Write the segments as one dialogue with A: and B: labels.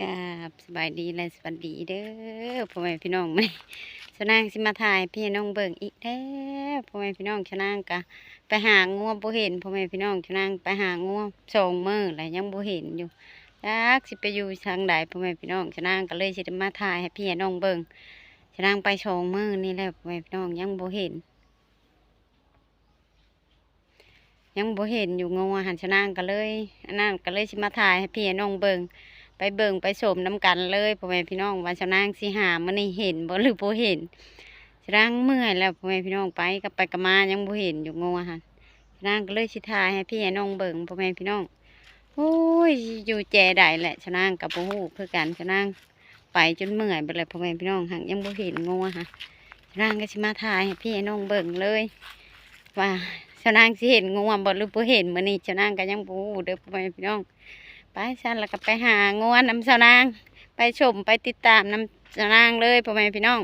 A: กราบสบายดีและสวัสดีเด้อพ่อแม่พี่น้องมชนางสิมาถ่ายพี่น้องเบิ่งอีกแล้วพ่อแม่พี่น้องชนางกะไปหางัวบ่เห็นพ่อแม่พี่น้องชนางไปหางัวสองมื้อแล้วยังบ่เห็นอยู่จักสิไปอยู่ทางใดพ่อแม่พี่น้องชนางก็เลยสิมาถ่ายให้พี่น้องเบิ่งชนางไปสองมือนี่แหละพ่อแม่พี่น้องยังบ่เห็น ยังบ่เห็นอยู่งัวหันชนางก็เลยอันนั้นก็เลยสิมาถ่ายให้พี่น้องเบิ่ง ไปเบิ่งไปชมน้ำกันเลยพ่อแม่พี่น้องว่าชาวนางสิหามันในเห็นบ่หรือบ่เห็นชาวนางเมื่อยแล้วพ่อแม่พี่น้องไปกับไปกับมายังบ่เห็นอยู่งัวหันชาวนางก็เลยสิถ่าให้พี่น้องเบิ่งพ่อแม่พี่น้องโอ้ยอยู่แจใดแหละชาวนางกับบ่ฮู้คือกันชาวนางไปจนเมื่อยไปเลยพ่อแม่พี่น้องหักยังบ่เห็นงัวฮะชาวนางก็สิมาถ่ายให้พี่น้องเบิ่งเลย ว่าชาวนางสิเห็นงัวบ่หรือบ่เห็นมื้อนี้ชาวนางก็ยังบ่ฮู้เด้อพ่อแม่พี่น้อง ไปฉันแล้วก็ไปหางวนน้ำสาวนาง ไปชมไปติดตามน้ำสาวนางเลยพ่อแม่พี่น้อง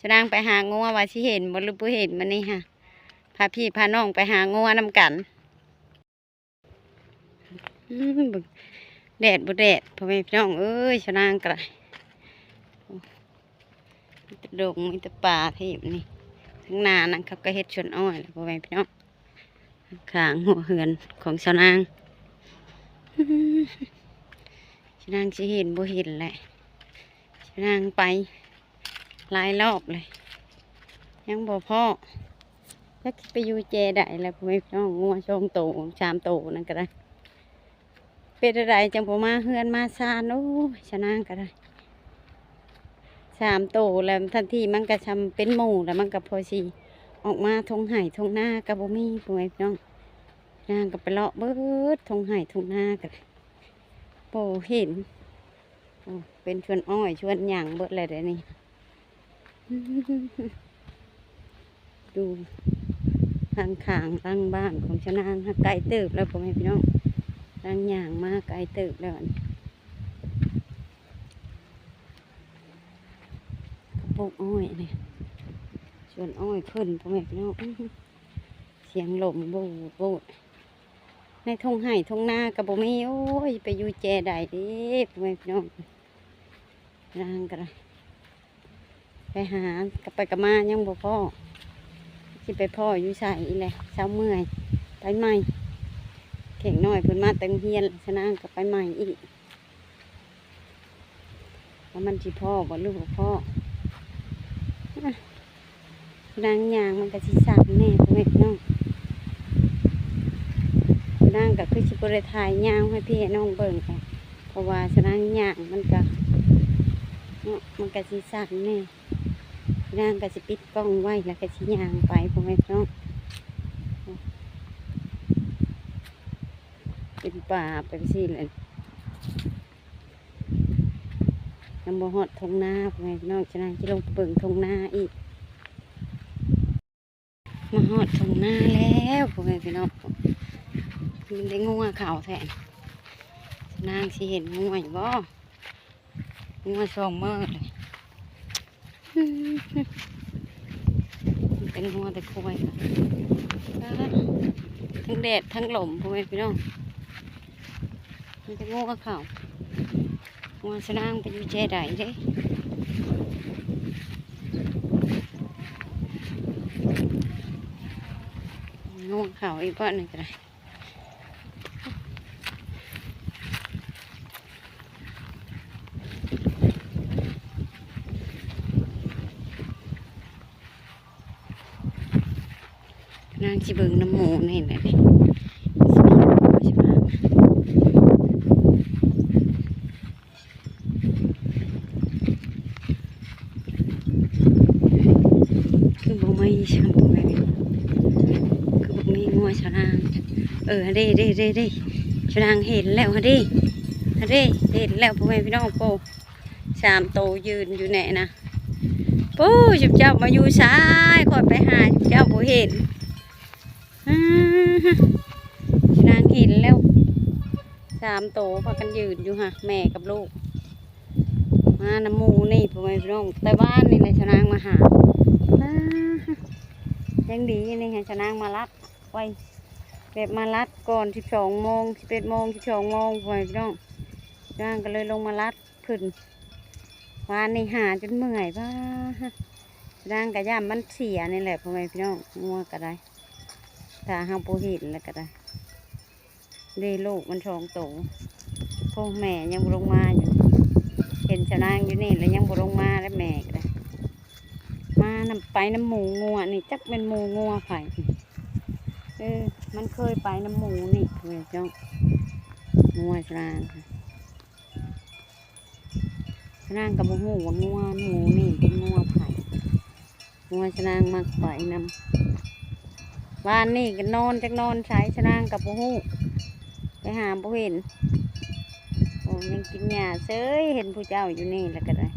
A: สาวนางไปหางัวว่าสิเห็นบ่หรือบ่เห็นมันนี่ค่ะพาพี่พาน้องไปหางวนำกันแดดบ่แดดพ่อแม่พี่น้องเอ้ยสาวนางก็ได้มีแต่ดงมีแต่ป่าที่นี่ทั้งนานั่นเขาก็เฮ็ดชวนอ้อยแล้วพ่อแม่พี่น้องขางหัวเหือนของสาวนาง ชนางสิเห็นบ่เห็นแหละชนางไปหลายรอบเลย ยังบ่พ่อจักสิไปอยู่แจได้แล้วพ่อแม่พี่น้องงัวชองโตชามโตนั่นก็ได้ เป็นอะไรจังบ่มาเฮือนมาซานโอ้ชนางก็ได้สามโตแล้วทันทีมันก็ชำเป็นหมูแล้วมันก็พอสิออกมาทงไห่ทงหน้าก็บ่มีพ่อแม่พี่น้อง นางก็ไปเลาะเบิดทงไห่ทงหน้ากันโปเห็นเป็นชวนอ้อยชวนหยางเบิดเลยเดี๋ยวนี้ดูทางขางตั้งบ้านของชะนางฮะไกลติบแล้วพ่อแม่พี่น้องตั้งหยางมากไกลติบแล้วอันกระปุกอ้อยเนี่ยชวนอ้อยขึ้นพ่อแม่พี่น้องเสียงลมโบดโบด ในทงไห่ทงหน้ากับบ่มีโอ้ยไปอยู่แจใดเด้พ่อแม่พี่น้องนางกันไปหากับไปกับมายังบ่พ่อที่ไปพ่ออยู่ใส่อีหละเช้าเมื่อยไปใหม่เข่งน้อยเพิ่นมาเต็งเฮียนชนางกับไปใหม่อีกว่ามันสิพ่อบ่ลูกพ่ออะนางยางมันก็สิสักแน่พ่อแม่พี่น้อง นางก็คือสิบริทายย่างให้พี่น้องเบิ่งค่ะเพราะว่าสนางย่างมันก็มันก็สิสั่นแน่นางก็สิปิดกล้องไว้แล้วก็สิย่างไปพ่อแม่พี่น้องเป็นป่าเป็นสิเลยยังบ่ฮอดทงนาพ่อแม่พี่น้องฉะนั้นจะลงเบิ่งทงนาอีกมาฮอดทงนาแล้วพ่อแม่พี่น้อง มันได้งัวขาวแทนนางสิเห็นงัวอยู่บ่งัวสองมือเลยเป็นงัวแต่ควยทั้งแดดทั้งลมพ่อแม่พี่น้องมันจะงัวขางัวสนางไปอยู่เจไดเด้งัวขาวอีกบ้านหนึ่งก็ได้ นาง สิเบิงน้ำหมูนี่แหละสิมาคือบ่ไม่ช่างบ่แม่คือบ่มีงัวชะนางเออเด้เด้เด้เด้ชะนางเห็นแล้วฮะเด้ฮะเด้เห็นแล้วพ่อแม่พี่น้องโปสามโตยืนอยู่แน่นะปู้จุบเจ้ามาอยู่ซ้ายคอยไปหาจุบเจ้าบ่เห็น นางเห็นแล้วสามโตพากันยืนอยู่ฮะแม่กับลูก มาน้ำมูนี่พ่อแม่พี่น้องแต่บ้านนี่เลยชนางมาหาอ่าฮะยังดีนี่ไงชนางมารัดไว้แบบมารัดก่อนสิบสองโมงสิบเอ็ดโมงสิบสองโมงพ่อแม่พี่น้องชนางก็เลยลงมารัดขึ้นวานนี่หาจนเมื่อยบ้าร่างกระยำมันเสียนี่แหละพ่อแม่พี่น้องงัวก็ได้ ถ้าห้าปูหินแล้วก็ได้ด้ลูกมันชองโตพ่อแม่ยังบ่ลงมาอยู่เห็นชาวนางอยู่นี่แล้วยังบ่ลงมาแล้วแม่ก็ได้มานำไปน้ำหมูงัวนี่จักเป็นหมูงัวไผ่เออมันเคยไปน้ำหมูนี่เพื่อจ้างัวชรางค่ะชรางกับหมูว่างัวหมูนี่เป็นงัวไผ่งัวชรางมากไปนำ วานนี่ก็นอนจักนอนใช้ชรางกับปูหูไปหาบ่เห็นโอ้ยังกินหญ้าเซยเห็นผู้เจ้าอยู่นี่แล้วก็ได้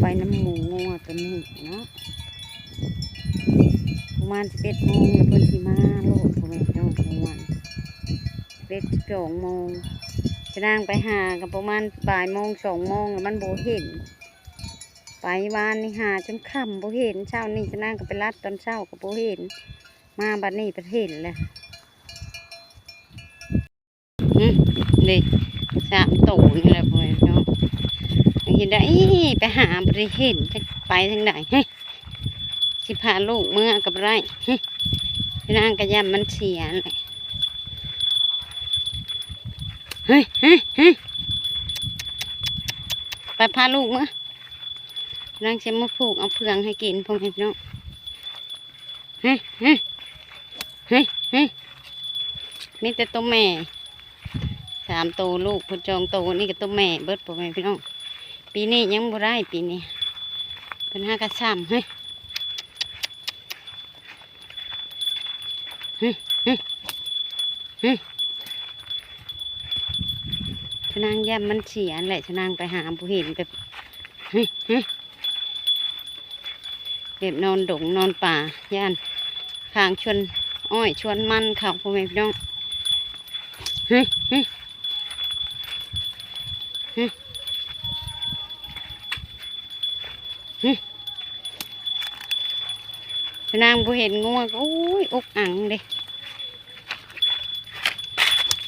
A: ไปน้ำหมูงัวตัวนี้เนาะประมาณสิบเอ็ดโมงแล้วเพิ่นสิมาโลดพ่อแม่เจ้าประมาณสิบเอ็ดสิบสองโมงจะนั่งไปหากับประมาณบ่ายโมงสองโมงแล้วมันโบเห็น ไปวานนี่หาจนค่ำโบเห็นเช้านี่จะนั่งกับไปรัดตอนเช้ากับโบเห็น มาบัดนี้ประเทศแหละอืมนี่สามตัวนี่แหละพ่อเนาะเห็นได้ไปหาบริเห็นไปทางไหนฮสิพาลูกเมื่อกับไรฮนางกระยำมันเสียเลยเฮ้ยเฮ้ยเฮ้ยไปพาลูกเมื่อ นางจะมาผูกเอาเพืองให้กินพ่อแม่พี่น้องเฮ้ยเฮ้ยเฮ้ยเฮ้ยมีแต่ตัวแม่สามตัวลูกพจองตัวนี่ก็ตัวแม่เบิดพ่อแม่พี่น้องปีนี้ยังบ่ได้ปีนี้เป็นห้ากระซ้ำเฮ้ยเฮ้ยเฮ้ยเฮ้ยชนางย่ำมันเสียแหละชนางไปหาผู้เห็นแบบเฮ้ยเฮ้ย แบบนอนดงนอนป่าย่านข้างชวนอ้อยชวนมันเขาพ่อแม่พี่น้องเฮ้ยเฮ้ยนางบ่เห็นงัวก็อุ้ยอกอังเด้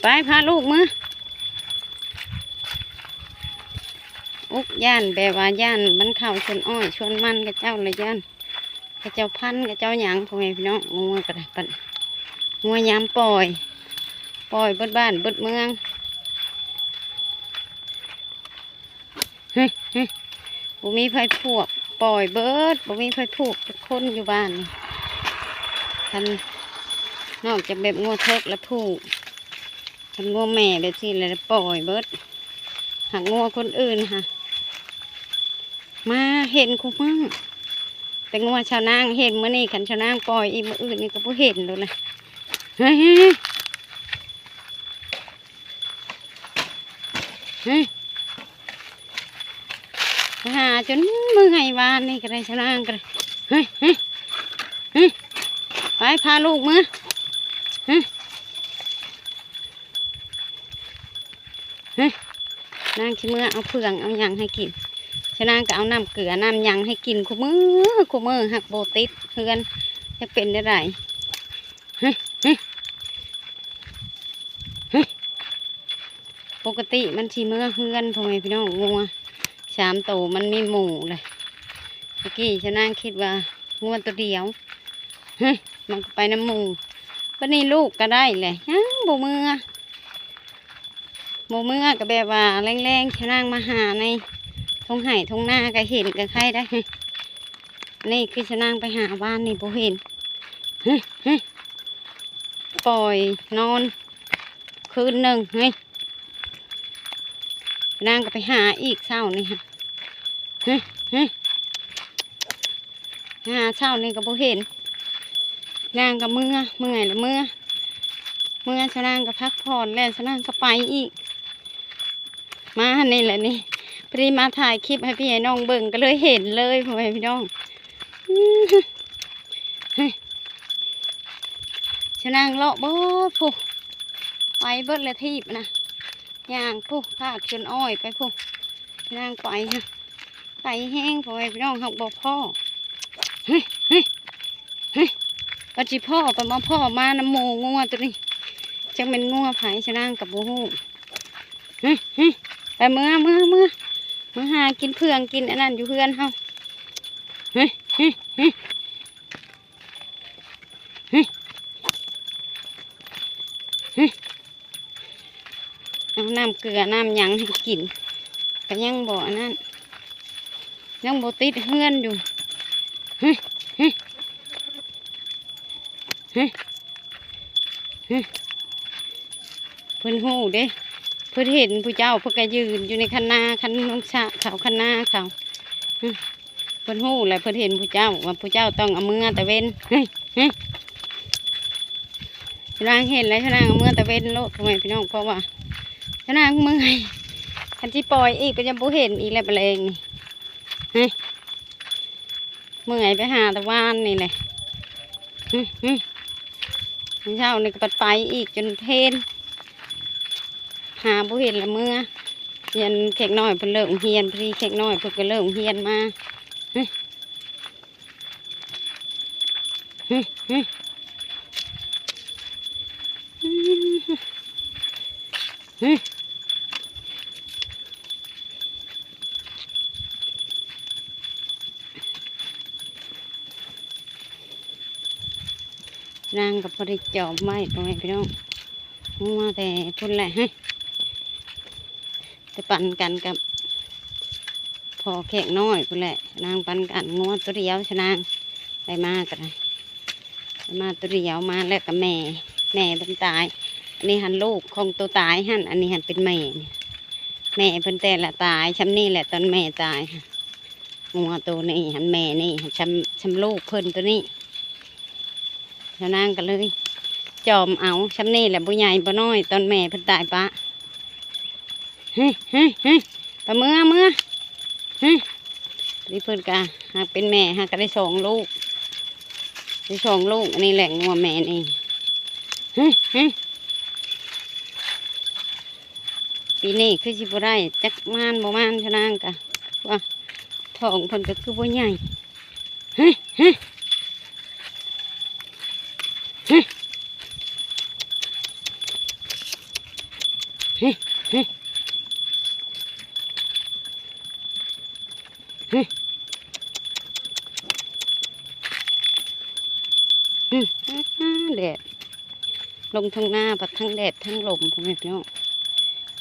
A: ไปพาลูกมืออุกย่านแบบว่าย่านมันเข่าชวนอ้อยชวนมันกับเจ้าเลยย่าน กับเจ้าพันกับเจ้าหยังพ่อแม่พี่น้องงัวก็ได้ปันงัวยามปล่อย ปล่อยเบิดบ้านบดเมืองเฮ้ยเฮ้ยบ่มีไฟพวก ปล่อยเบิดบ่มีไฟผูกทุกคนอยู่บ้านนี่คันนอกจากแบบงัวเทิกและผูกคันงัวแม่แบบสิแล้วปล่อยเบิดหากงัวคนอื่นค่ะ มาเห็นคุมั่ง แต่งัวชาวนางเห็นมื่อนี้ขันชาวนางปล่อยอีมืออื่นนี่ก็บ่เห็นเลยนะเฮ้ยเฮ้ยเฮ้ยหาจนมือไงวานนี่ก็ได้ชนะก็ได้เฮ้ยเฮ้ยเฮ้ยไปพาลูกมือเฮ้ยเฮ้ยนางขี้เมื่อเอาเพืองเอาหยังให้กิน ชนะก็เอาน้ำเกลือน้ำยังให้กินคู่มือคู่มือหักโบติดเพื่อนจะเป็นได้ไรเฮ้เฮ้เฮ้ปกติมันชีเมือเพื่อนพ่อแม่พี่น้องงัวสามตัวมันมีหมูเลยเมื่อกี้ฉันนั่งคิดว่างวตัวเดียวเฮ้ยมันก็ไปน้ำหมูวันนี้ลูกก็ได้เลยยังโบมือโบมือก็แบบว่าแรงๆฉันนั่งมาหาใน ทงไห่ทงหน้าก็เห็นกับใครได้ นี่คือฉันนั่งไปหาบ้านนี่โบเห็นฮ้ยเฮ้ยปล่อยนอน คืนหนึ่งเฮ้ยนางก็ไปหาอีกเช้านี่ค่ะเฮ้ยเฮ้ยหาเช้านี่ก็บ่เห็นนางก็เมื่อเมื่อยแล้วเมื่อเมื่อชะนางก็พักผ่อนแล้วชะนางก็ไปอีก มานี่แหละนี่ พอดีมาถ่ายคลิปให้พี่ไอ้น้องเบิ่งก็เลยเห็นเลยพ่อแม่พี่น้องชนางเลาะเบิดผู้ไปเบิดเลยทีบนะย่างผู้ภาคจนอ้อยไปผู้ย่างไปฮะไปแห้งพ่อไปพี่น้องหักบอกพ่อเฮ้ยเฮ้ยเฮ้ยปัจจิพ่อไปมาพ่อมาน้ำหมูงัวตัวนี้จังเป็นงัวไผ่ชนางกับบูฮูฮึฮึไปเมื่อเมื่อเมื่อ มื่อหากินเพื่องกินอันนั้นอยู่เพื่อนเฮาฮึฮึฮึฮึฮึเอาน้ำเกลือน้ำยังให้กินก็ยังบ่อันนั้นยังบ่ติดเฮือนอยู่เฮึฮึฮึฮึเพิ่นฮู้เด้ พื่อเห็นผู้เจ้าเพื่อก็ยืนอยู่ในคันนาคันนงชะเขาคันนาเขาเพื่อนหู้แหละเพื่อเห็นผู้เจ้าว่าผู้เจ้าต้องเอามือตะเวนเฮ้ยเฮ้ยชนางเห็นแล้วชนางเอามือตะเวนโลดทำไมพี่น้องเพราะว่าชนางเมื่อยคันที่ปล่อยอีกก็ยังบ่เห็นอีกแล้วเปลงนี่เฮ้ยเมื่อยไปหาตะวันนี่แหละฮึฮึเช้านี่ก็ปัดไปอีกจนเพน หาบ่เห็นละเมื่อเฮียนแขกน้อยเพิ่นเลิกเฮียนพอดีแขกน้อยเพิ่นก็เลิกเฮียนมาฮึฮึฮึฮึนางกับพอดีจอบไม้พ่อแม่พี่น้องมาแต่พุ่นแหละให้ ไปปั่นกันกับพอแขกน้อยพุ่นแหละนางปั่นกันงวดตัวเดียวชนางได้มากกันได้มาตัวเดียวมาแล้วกับแม่ แม่เป็นตาย อันนี้หันลูกของตัวตายหันอันนี้หันเป็นแม่แม่เป็นแต่ละตายช้ำนี่แหละตอนแม่ตายงัวตัวนี้หันแม่นี่หันช้ำช้ำลูกเพิ่นตัวนี้ชนางกันเลยจอมเอาช้ำนี่แหละบุใหญ่บุน้อย ตอนแม่เพิ่นตายปะ เฮ้ยเฮ้ยเฮ้ยไปเมื่อเมื่อเฮ้ยนี่เพิ่อนกะหากเป็นแม่หากก็ได้สองลูกได้สองลูกอันนี้แหละงัวแม่นี่เฮ้ยเฮ้ยปีนี้คือสิบได้จักมานบ่มานชะนางกะว่าทองเพิ่นก็คือบ่ใหญ่เฮ้ยเฮ้ยเฮ้ยเฮ้ย เฮ้ยอืมแดดลงทางหน้าปัดทั้งแดดทั้งลมพ่อแม่พี่น้อง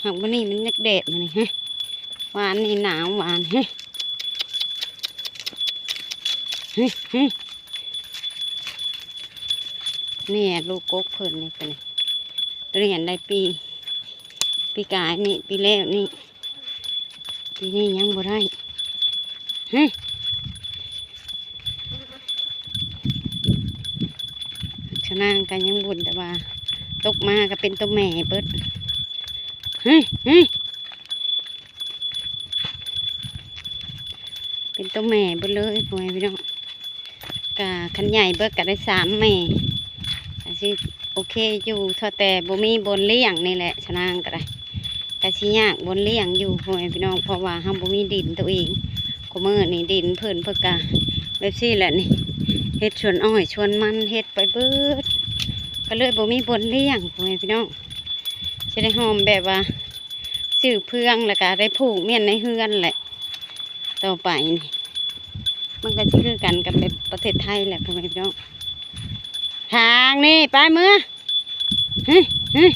A: หากวันนี้มันนักแดดมานี่ฮะวานนี่หนาวหวานเฮ้ยเฮ้ยนี่ลูกกกเพิ่นนี่เป็นเรียนได้ปี ปีกายนี่ปีแล้วนี่ปีนี้ยังบ่ได้ เฮ้ยชนางกันยังบุญแต่ว่า ตกมาก็เป็นตัวแม่เบิดเฮ้ยเฮ้ยเป็นตัวแม่เบิดเลยพ่อแม่พี่น้องกะขันใหญ่เบิดก็ได้สามแม่ก็สิโอเคอยู่เท่าแต่บ่มีบนเลี้ยงนี่แหละชนางก็ได้ก็สิยากบนเลี้ยงอยู่พ่อแม่พี่น้องเพราะว่าเฮาบ่มีดินตัวเอง ก็มือนี่ดินเพิ่นเพิ่นกะแบบซี่แหละนี่เฮ็ดชวนอ้อยชวนมันเฮ็ดไปเบิดก็เลยบ่มีบนเลี้ยงพ่อแม่พี่น้องจะได้หอมแบบว่าซื้อเพื่องแล้วก็ได้ผูกเมียนในเฮือนแหละต่อไปนี่มันก็สิคือกันกับแบบประเทศไทยแหละพ่อแม่พี่น้องทางนี่ไปเมื่อเฮ้ยเฮ้ย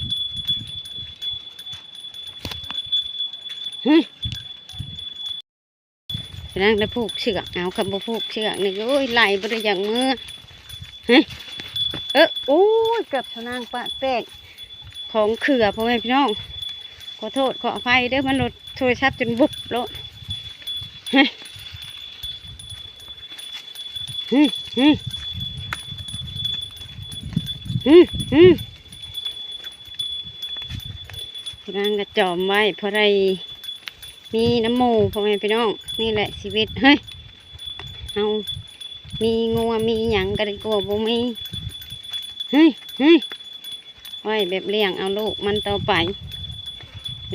A: เฮ้ย นั้นได้ผูกเชือกเอาคำบ่ผูกเชือกนี่โอ้ยไหลบ่ได้อย่างมือเฮ้ยเออโอ้ยเกือบชะนางปะแตกของเขื่อพ่อแม่พี่น้องขอโทษขออภัยเด้อมันรถโทรศัพท์จนบุบแล้วเฮ้ยเฮ้ยเฮ้ยเฮ้ยเฮ้ยร่างกระจอมไว้เพราะไร มีน้ำหมูพ่อแม่พี่น้องนี่แหละชีวิตเฮ้ยเอามีงัวมีหยังกระดิกลัวบ่มีเฮ้ยเฮ้ยไว้แบบเลี้ยงเอาลูกมันต่อไป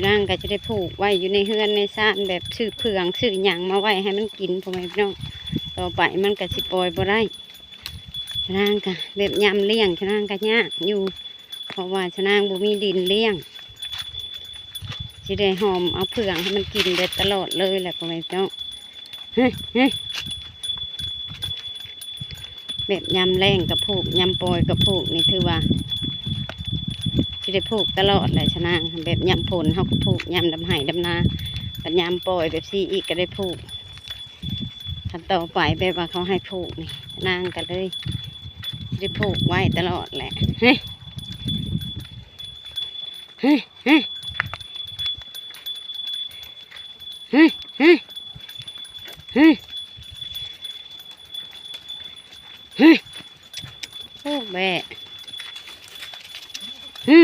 A: ร่างก็จะได้ผูกไว้อยู่ในเฮือนในซ่านแบบซื้อเผืองซื้อหยังมาไว้ให้มันกินพ่อแม่พี่น้องต่อไปมันก็สิปล่อยบ่ได้ชนางก็แบบยำเลี้ยงชนางก็ยากอยู่ เพราะว่าชนางบ่มีดินเลี้ยง สิได้หอมเอาเผืองให้มันกินได้ตลอดเลยแหละพ่อแม่พี่น้องเฮ้ยเฮ้ยแบบยำแรงกับผูกยำโปรยกับผูกนี่ถือว่าสิได้ผูกตลอดเลยชนางแบบยำผลเขาก็ผูกยำดำไห้ดำนาแบบยำโปรยแบบซีอีกก็ได้ผูกขั้นต่อไปแบบว่าเขาให้ผูกนี่ชนางก็เลยสิได้ผูกไว้ตลอดแหละเฮ้ยเฮ้ยเฮ้ยเฮ้ยเฮ้ยเฮ้ยเฮ้ยโอ้แบะฮึ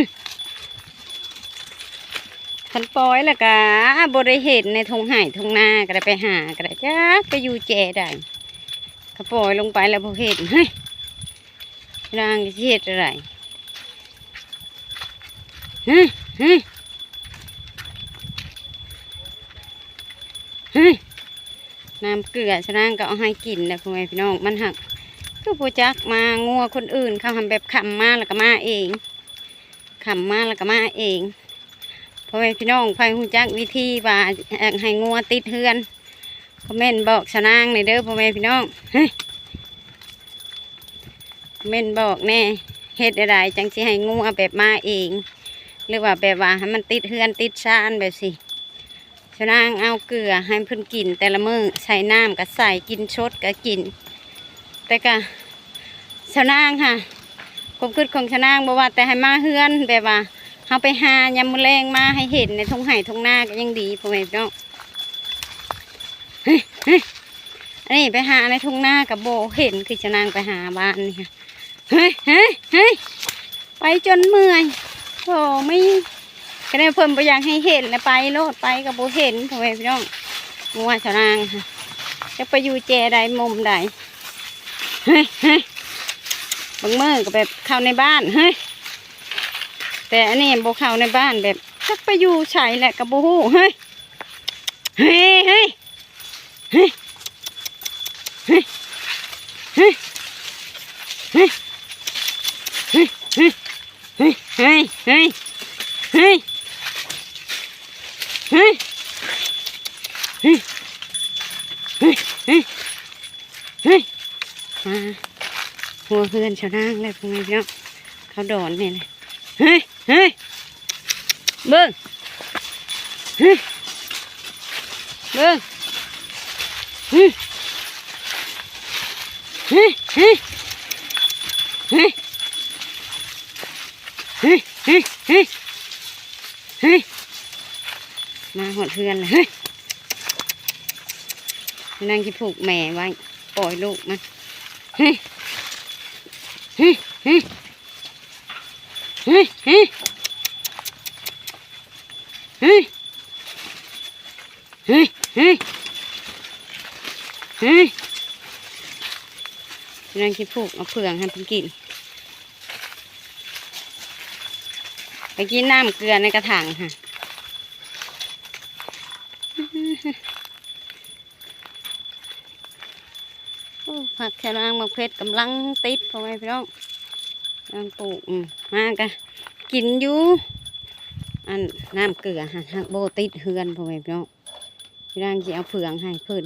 A: คันปล่อยล้วก็บริเห็นในทงไห่ทงนาก็ได้ไปหาก็ได้จ้าไปอยู่แจได้ก็ปล่อยลงไปแล้วพอเห็นเฮ้ยร่างจะเฮ็ดอะไรฮ้ยเฮ้ย เฮ้ย น้ำเกลือฉะนั้นก็เอาให้กินนะพ่อแม่พี่น้องมันหักก็ปูจักมางัวคนอื่นเขาทำแบบขำมาแล้วก็มาเองขำมาแล้วก็มาเองพ่อแม่พี่น้องไฟหูจักวิธีว่าให้งัวติดเฮือนคอมเมนต์บอกฉะนางในเด้อพ่อแม่พี่น้องเฮ้ยคอมเมนต์บอกแน่เฮ็ดอะไรจังสิให้งัวแบบมาเอง หรือว่าแบบว่าให้มันติดเฮือนติดชานแบบสิ ชะนางเอาเกลือให้เพิ่นกิน แต่ละมือใส่น้ำก็ใส่กินชดก็กิน แต่ก็ชะนางค่ะความคิดของชะนางบอกว่าแต่ให้มาเฮือนแบบว่าเอาไปหายำมะแรงมาให้เห็นในทงไห่ทงหน้าก็ยังดีพ่อแม่พี่น้องเฮ้ยเฮ้ยอันนี้ไปหาในทงหน้ากับโบเห็นคือชะนางไปหาบ้านนี่ค่ะเฮ้ยเฮ้ยเฮ้ยไปจนเมื่อยโอ้ไม่ ก็ได้เพิ่มไปอยากให้เห็นแล้วไปโลดไปกับโบเห็นทำไม่พี่น้องมัวชะนางค่ะจะไปอยู่แจใดมุมใดเฮ้ยเฮ้ยบางมือก็แบบเข้าในบ้านเฮ้ยแต่อันนี้โบเข้าในบ้านแบบจักไปอยู่ใช่แหละกับโบหูเฮ้ยเฮ้ยเฮ้ย ชาวนางเลยพวกนี้เนาะเขาดอนเนี่ยเลยเฮ้ยเฮ้ยเบิ้งเฮ้ยเบิ้งเฮ้ยเฮ้ยเฮ้ยเฮ้ยเฮ้ยเฮ้ยเฮ้ยเฮ้ยมาหดเพื่อนเลยเฮ้ยนั่งที่ผูกแม่ไว้ ปล่อยลูกมันเฮ้ย ฮ้ยเฮ้ยเฮ้ยเฮ้ยเฮ้ยเฮ้ยเฮ้ยเฮ้ยนั่งที่ผูกเอาเผืองให้เพิ่นกิน ไปกินน้ำเกลือในกระถางค่ะ โอ้ผักแเพชรกำลังติดพ่อแม่พี่น้องกำลังปลูกมากะกินอยู่อันน้ำเกลือฮะหักโบติดเฮือนพ่อแม่พี่น้องพี่นางจะเอาเผืองให้เพื่น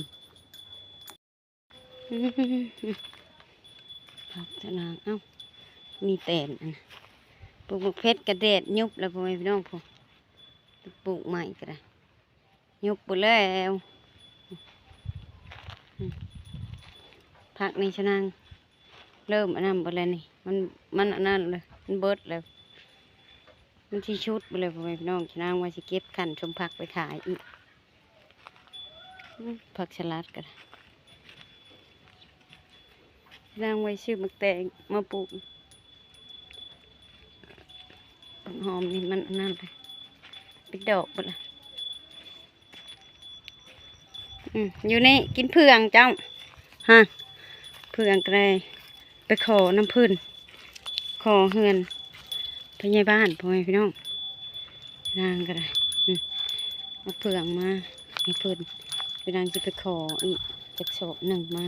A: ผักแค่นางเอ้ามีแตนอันปลูกเพชรกระเด็ดยุบแล้วพ่อแม่พี่น้องพ่อปลูกใหม่ก็ได้ยุบไปแล้วอืมผักในชนาง เริ่มอันนั้นไปเลยนี่ มันมันอันนั้นเลยมันเบิดแล้วมันที่ชุดไปเลยพ่อแม่พี่น้องชนางว่าสิเก็บขันชมผักไปขายอีกผักสลัดก็ได้นางไว้ชื่อมักแตงมาปลูกหอมนี่มันนั่นเลยป็นดอกหมดละอืมอยู่นี่กินเพื่องเจ้าฮะเพื่องได้ ไปขอน้ำพื้นขอเฮือนพญายบ้านพ่อแม่พี่น้องนางก็ได้มเอาเพืองมาให้เพื้นไปนางจะไปขออีกจากโศกหนึ่งมา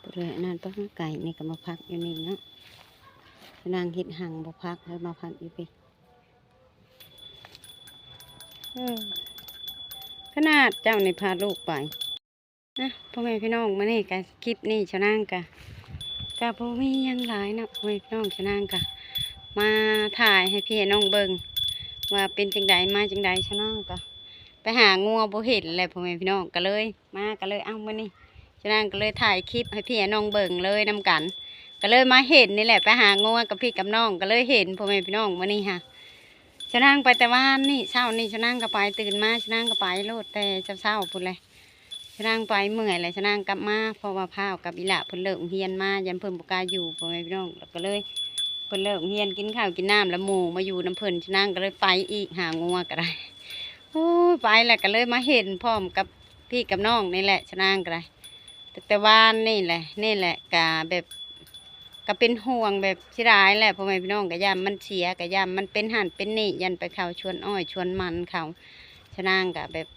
A: ไปลยอันนั่นต้องไก่นี่ก็มาพักอยู่นี่เนาะนางห็ดหังบ่พักแล้วมาพักอยู่ไปขนาดเจ้าในพาลูกไปนะพ่อแม่พี่น้องมานี่กันคลิปนี้ชะนางกะ กะพ่มียังหลายนะพ่อแม่พี่น้องชนางกะมาถ่ายให้พี่น้องเบิงว่าเป็นจังใดมาจังใดชนางกะไปหางัวบเห็นแหละพ่อแม่พี่น้องก็เลย มาก็เลยเอ้ามานี่ชนางก็เลยถ่ายคลิปให้พี่น้องเบิงเลยนำกัน ก็เลยมาเห็นนี่แหละไปหางัวกับพี่กับน้องก็เลยเห็นพ่อแม่พี่น้องมานี่ค่ะชนางไปแต่ว่านนี่เช้านี่ชนางก็ไปตื่นมาชนางก็ไปโลดแต่เช้าๆพุ่นเลย ชนางไปเมื่อยเลยชะนางกลับมาเพราะว่าพาวกับอีหละเพิ่นเลิกเฮียนมายันเพิ่นบ่กาอยู่พ่อแม่พี่น้องแล้วก็เลยเพิ่นเลิกเฮียนกินข้าวกินน้ำแล้วหมูมาอยู่น้ำเพิ่นชนางก็เลยไปอีกหางัวก็ได้โอ้ไปแหละก็เลยมาเห็นพร้อมกับพี่กับน้องนี่แหละชนางก็ได้แต่แต่ว่านนี่แหละนี่แหละกะแบบก็เป็นห่วงแบบสิร้ายแหละพ่อแม่พี่น้องก็ยามมันเสียก็ยามมันเป็นหันเป็นนี่ยันไปเขาชวนอ้อยชวนมันเขาชนางก็แบบ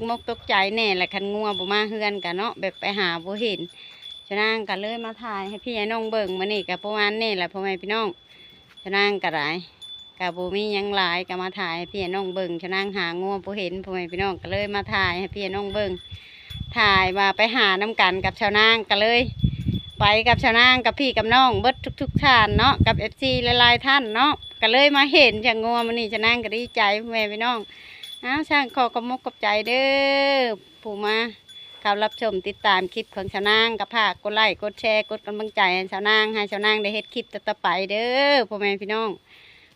A: กมกตกใจแน่แหละคันงัวบ่มาเฮือนกันเนาะแบบไปหาบ่เห็นชนางก็เลยมาถ่ายให้พี่ให้น้องเบิ่งมานี่ก็ประมาณนี่แหละพ่อแม่พี่น้องชนางก็หลายก็บ่มียังหลายก็มาถ่ายให้พี่ให้น้องเบิ่งชนางหางัวบ่เห็นพ่อแม่พี่น้องก็เลยมาถ่ายให้พี่ให้น้องเบิ่งถ่ายว่าไปหาน้กันกับชาวนางก็เลย ไปกับชาวนางกับพี่กับน้องเบิดทุกๆท่านเนาะกับเอฟซีหลายๆท่านเนาะก็เลยมาเห็นจากงัวมันนี่ชาวนางก็ดีใจพ่อแม่พี่น้อง อ้าวช่างขอกระมกกับใจเด้อผู้มาเข้ารับชมติดตามคลิปของชาวนางกับภาคกดไลค์กดแชร์กดกำลังใจให้ชาวนางให้ชาวนางได้เฮ็ดคลิปต่อๆไปเด้อพ่อแม่พี่น้อง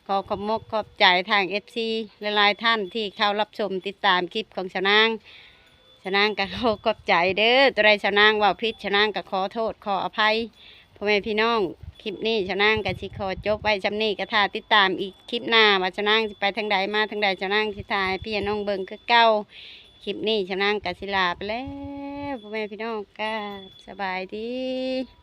A: ขอขอบมกขอบใจทางเอฟซีหลายๆท่านที่เข้ารับชมติดตามคลิปของชาวนางชะนางก็ขอขอบใจเด้อตัวใดชะนางว่าพิษชะนางก็ขอโทษขออภัย พ่อแม่พี่น้องคลิปนี้ชะนางกับชิคอจบไว้จำนี้กระทาติดตามอีกคลิปหน้าว่าชะนางไปทางใดมาทางใดชะนางทิทายพี่น้องเบิงคือเก่าคลิปนี้ชะนางกับศิลาไปแล้วพ่อแม่พี่น้องก็สบายดี